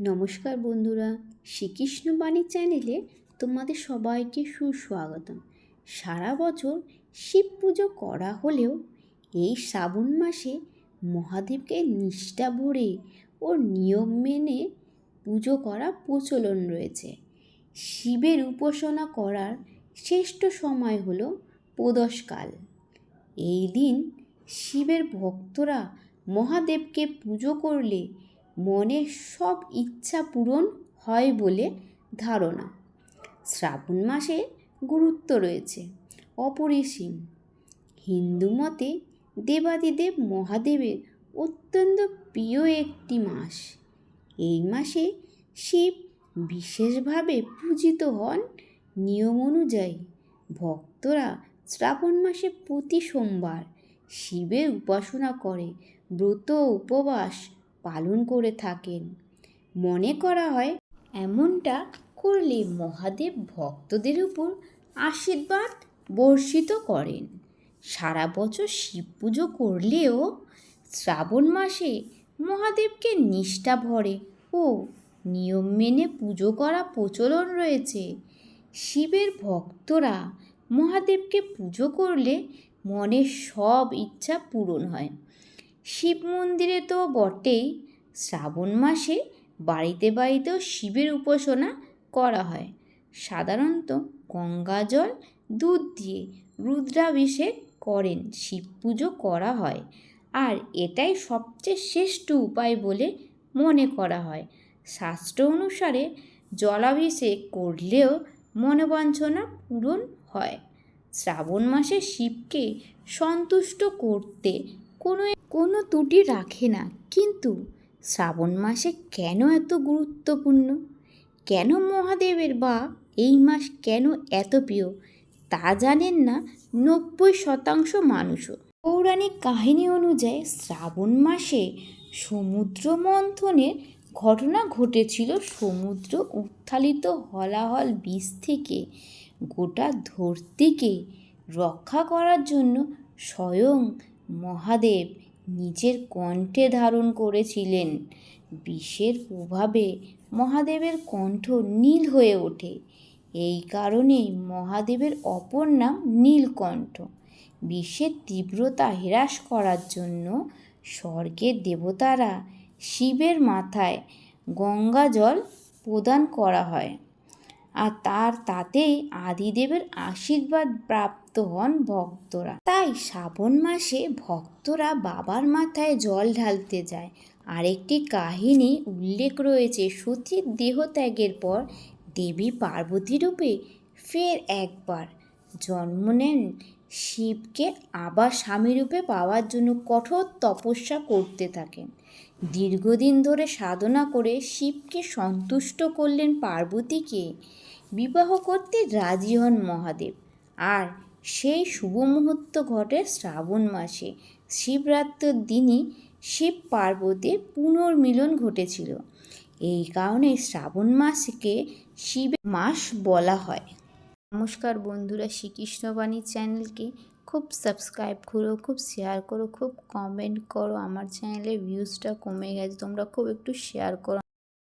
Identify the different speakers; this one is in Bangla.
Speaker 1: নমস্কার বন্ধুরা, শ্রীকৃষ্ণ বাণী চ্যানেলে তোমাদের সবাইকে সুস্বাগতম। সারা বছর শিব পুজো করা হলেও এই শ্রাবণ মাসে মহাদেবকে নিষ্ঠা ভরে ও নিয়ম মেনে পুজো করা প্রচলন রয়েছে। শিবের উপাসনা করার শ্রেষ্ঠ সময় হলো প্রদোষকাল এই দিন শিবের ভক্তরা মহাদেবকে পুজো করলে মনের সব ইচ্ছা পূরণ হয় বলে ধারণা। শ্রাবণ মাসে গুরুত্ব রয়েছে। অপরিসীম। হিন্দু মতে দেবাদিদেব মহাদেবের অত্যন্ত প্রিয় একটি মাস। এই মাসে শিব বিশেষভাবে পূজিত হন। নিয়ম অনুযায়ী ভক্তরা শ্রাবণ মাসে প্রতি সোমবার শিবের উপাসনা করে। ব্রত উপবাস পালন করে থাকেন। মনে করা হয়, এমনটা করলে মহাদেব ভক্তদের উপর আশীর্বাদ বর্ষিত করেন। সারা বছর শিব পুজো করলেও শ্রাবণ মাসে মহাদেবকে নিষ্ঠা ভরে ও নিয়ম মেনে পুজো করা প্রচলন রয়েছে। শিবের ভক্তরা মহাদেবকে পুজো করলে মনের সব ইচ্ছা পূরণ হয়। শিব মন্দিরে তো বটেই। শ্রাবণ মাসে বাড়িতে বাড়িতেও শিবের উপাসনা করা হয়। সাধারণত গঙ্গা জল, দুধ দিয়ে রুদ্রাভিষেক করেন, শিব পুজো করা হয়। আর এটাই সবচেয়ে শ্রেষ্ঠ উপায় বলে মনে করা হয়। শাস্ত্র অনুসারে জলাভিষেক করলেও মনোবাঞ্ছনা পূরণ হয়। শ্রাবণ মাসে শিবকে সন্তুষ্ট করতে কোনো কোনো ত্রুটি রাখে না। কিন্তু শ্রাবণ মাসে কেন এত গুরুত্বপূর্ণ? কেন মহাদেবের বা এই মাস কেন এত প্রিয়? তা জানেন না নব্বই শতাংশ মানুষও। পৌরাণিক কাহিনী অনুযায়ী শ্রাবণ মাসে সমুদ্র মন্থনের ঘটনা ঘটেছিল সমুদ্র উত্থালিত হলাহল বীজ থেকে গোটা ধরতিকে রক্ষা করার জন্য স্বয়ং মহাদেব নিজের কণ্ঠে ধারণ করেছিলেন। বিষের প্রভাবে মহাদেবের কণ্ঠ নীল হয়ে ওঠে। এই কারণেই মহাদেবের অপর নাম নীলকণ্ঠ। বিষের তীব্রতা হ্রাস করার জন্য স্বর্গের দেবতারা শিবের মাথায় গঙ্গা জল প্রদান করা হয়। আর তার তাতেই আদিদেবের আশীর্বাদ প্রাপ্ত হন ভক্তরা। তাই শ্রাবণ মাসে ভক্তরা বাবার মাথায় জল ঢালতে যায়। আরেকটি কাহিনী উল্লেখ রয়েছে, সতীর দেহত্যাগের পর দেবী পার্বতী রূপে ফের একবার জন্ম নেন শিবকে আবার স্বামী রূপে পাওয়ার জন্য কঠোর তপস্যা করতে থাকেন। দীর্ঘদিন ধরে সাধনা করে শিবকে সন্তুষ্ট করলেন পার্বতীকে। বিবাহ করতে রাজি হন মহাদেব। আর সেই শুভ মুহূর্ত ঘটে শ্রাবণ মাসে। শিবরাত্রির দিনই শিব পার্বতীর পুনর্মিলন ঘটেছিল। এই কারণে শ্রাবণ মাসকে শিব মাস বলা হয়। নমস্কার বন্ধুরা, শ্রীকৃষ্ণবাণী চ্যানেলকে খুব সাবস্ক্রাইব করো, খুব শেয়ার করো, খুব কমেন্ট করো। আমার চ্যানেলের ভিউজটা কমে গেছে, তোমরা খুব একটু শেয়ার করো